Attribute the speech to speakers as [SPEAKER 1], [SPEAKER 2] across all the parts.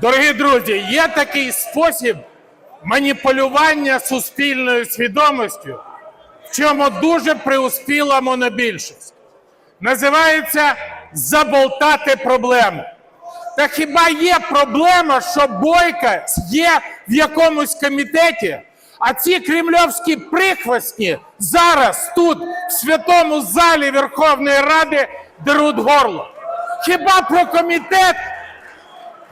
[SPEAKER 1] Дорогі друзі, є такий спосіб маніпулювання суспільною свідомістю, в чому дуже преуспіла монобільшість. Називається заболтати проблему. Та хіба є проблема, що Бойка є в якомусь комітеті, а ці кремльовські прихвостні зараз тут, в святому залі Верховної Ради, деруть горло? Хіба про комітет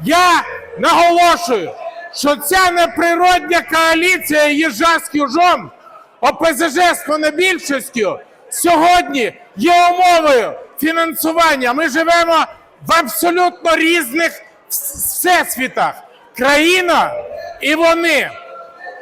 [SPEAKER 1] я наголошую, що ця неприродня коаліція їжа з южом, ОПЗЖ з монобільшістю сьогодні є умовою фінансування. Ми живемо в абсолютно різних всесвітах. Країна і вони.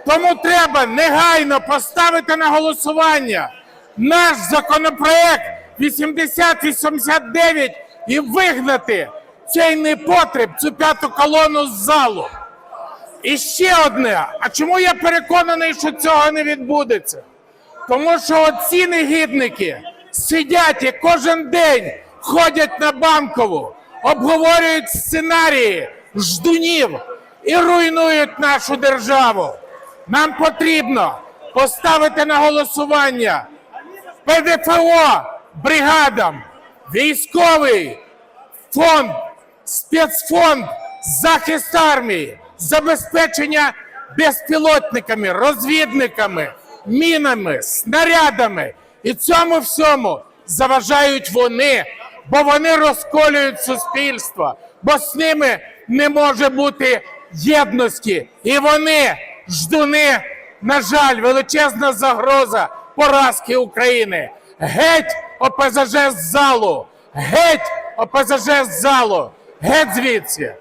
[SPEAKER 1] Тому треба негайно поставити на голосування наш законопроект 8089 і вигнати цей непотріб, цю п'яту колону з залу. І ще одне. А чому я переконаний, що цього не відбудеться? Тому що оці негідники сидять і кожен день ходять на банкову, обговорюють сценарії ждунів і руйнують нашу державу. Нам потрібно поставити на голосування ПДФО бригадам, військовий фонд, спецфонд, захист армії, забезпечення безпілотниками, розвідниками, мінами, снарядами. І цьому всьому заважають вони, бо вони розколюють суспільство, бо з ними не може бути єдності. І вони, ждуни, на жаль, величезна загроза поразки України. Геть ОПЗЖ з залу! Геть ОПЗЖ з залу! Геть звідси!